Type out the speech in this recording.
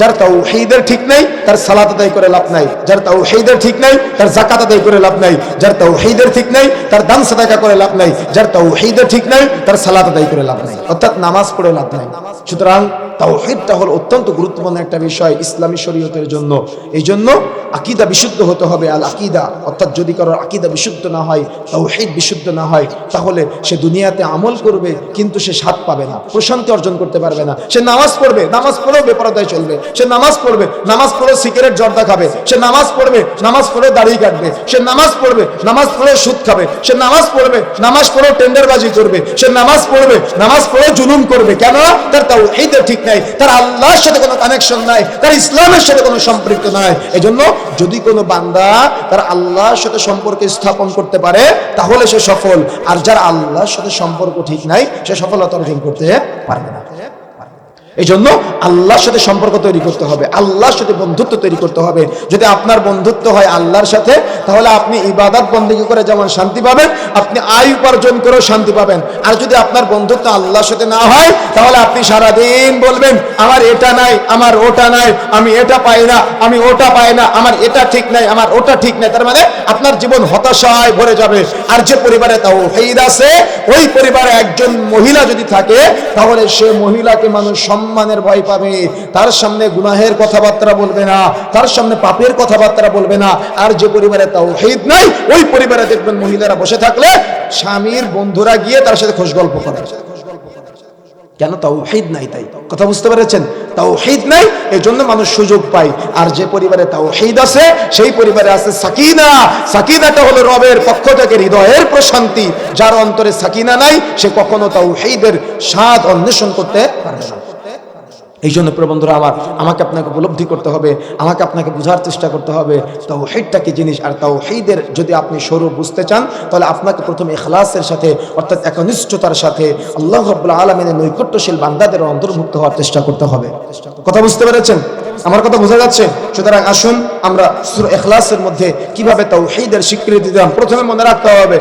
যার তাওহীদের ঠিক নাই, তার সালাত আদায় করে লাভ নাই। যার তাওহীদের ঠিক নাই, তার জাকাত আদায় করে লাভ নাই। যার তাওহীদের ঠিক নাই, তার দান সাদাকা করে লাভ নাই। যার তাওহীদের ঠিক নাই, তার সালাত আদায় করে লাভ নাই। অর্থাৎ নামাজ পড়ে লাভ নাই। সুতরাং তাওহীদটা হলো অত্যন্ত গুরুত্বপূর্ণ একটা বিষয় ইসলামী শরীয়তের জন্য। এই জন্য আকিদা বিশুদ্ধ হতে হবে, আল আকিদা। অর্থাৎ যদি কারোর আকিদা বিশুদ্ধ না হয় তাও তাওহীদ বিশুদ্ধ না হয়, তাহলে সে দুনিয়াতে আমল করবে, কিন্তু সে স্বাদ পাবে না, প্রশান্তি অর্জন করতে পারবে না। সে নামাজ পড়বে, নামাজ পড়েও বেপরদায় চলবে। সে নামাজ পড়বে, নামাজ পড়ে সিগারেট জর্দা খাবে, সে নামাজ পড়বে, নামাজ পড়ে দাড়ি কাটবে, সে নামাজ পড়বে, নামাজ পড়ে সুদ খাবে, সে নামাজ পড়বে, নামাজ পড়ে টেন্ডারবাজি করবে, সে নামাজ পড়বে, নামাজ পড়ে জুলুম করবে। কেন? তার তাও এইটা ঠিক নাই, তার আল্লাহর সাথে কোনো কানেকশন নাই, তার ইসলামের সাথে কোনো সম্পৃক্ত নাই। এজন্য যদি কোনো বান্দা তার আল্লাহর সাথে সম্পর্ক স্থাপন করতে পারে, তাহলে সে সফল। আর যার আল্লাহর সাথে সম্পর্ক ঠিক নাই, সে সফলতা অর্জন করতে পারবে না। এই জন্য আল্লাহর সাথে সম্পর্ক তৈরি করতে হবে, আল্লাহর সাথে বন্ধুত্ব তৈরি করতে হবে। যদি আপনার বন্ধুত্ব হয় আল্লাহর সাথে, তাহলে আপনি ইবাদত বন্দী করে যেমন শান্তি পাবেন, আপনি আয় উপার্জন করেও শান্তি পাবেন। আর যদি আপনার বন্ধুত্ব আল্লাহর সাথে না হয়, তাহলে আপনি সারাদিন বলবেন, আমার এটা নাই, আমার ওটা নাই, আমি এটা পাই না, আমি ওটা পাই না, আমার এটা ঠিক নাই, আমার ওটা ঠিক নাই। তার মানে আপনার জীবন হতাশায় ভরে যাবে। আর যে পরিবারে তাও হেইদ আছে, ওই পরিবারে একজন মহিলা যদি থাকে, তাহলে সে মহিলাকে মানুষ সম্মানের ভয় পাবে। তার সামনে গুনাহের কথাবার্তা বলবে না, তার সামনে পাপের কথাবার্তা বলবে না। আর যে পরিবারে তাও হেদ নাই, ওই পরিবারে দেখবেন মহিলারা বসে থাকলে স্বামীর বন্ধুরা গিয়ে তার সাথে খোঁজ গল্প করে। কেন তাও তাওহীদ নাই তাই? কথা বুঝতে পেরেছেন? তাও তাওহীদ নাই এই জন্য মানুষ সুযোগ পায়। আর যে পরিবারে তাও তাওহীদ আছে, সেই পরিবারে আছে সাকিনা। সাকিনাটা হলো রবের পক্ষ থেকে হৃদয়ের প্রশান্তি। যার অন্তরে সাকিনা নাই, সে কখনো তাও তাওহীদের স্বাদ অন্বেষণ করতে পারে না। এই জন্য প্রিয় বন্ধুরা আমার, আমাকে আপনাকে উপলব্ধি করতে হবে, আমাকে আপনাকে বোঝার চেষ্টা করতে হবে। তাও হেডটা কি জিনিস? আর তাও হেদের যদি আপনি স্বরূপ বুঝতে চান, তাহলে আপনাকে প্রথমে এখলাসের সাথে, অর্থাৎ একনিষ্ঠতার সাথে আল্লাহ রব্বুল আলমিনের নৈকট্যশীল বান্দাদের অন্তর্ভুক্ত হওয়ার চেষ্টা করতে হবে। কথা বুঝতে পেরেছেন? আমার কথা বোঝা যাচ্ছে? সুতরাং আসুন আমরা এখলাসের মধ্যে কীভাবে তাও হেদের স্বীকৃতি দিলাম? প্রথমে মনে রাখতে হবে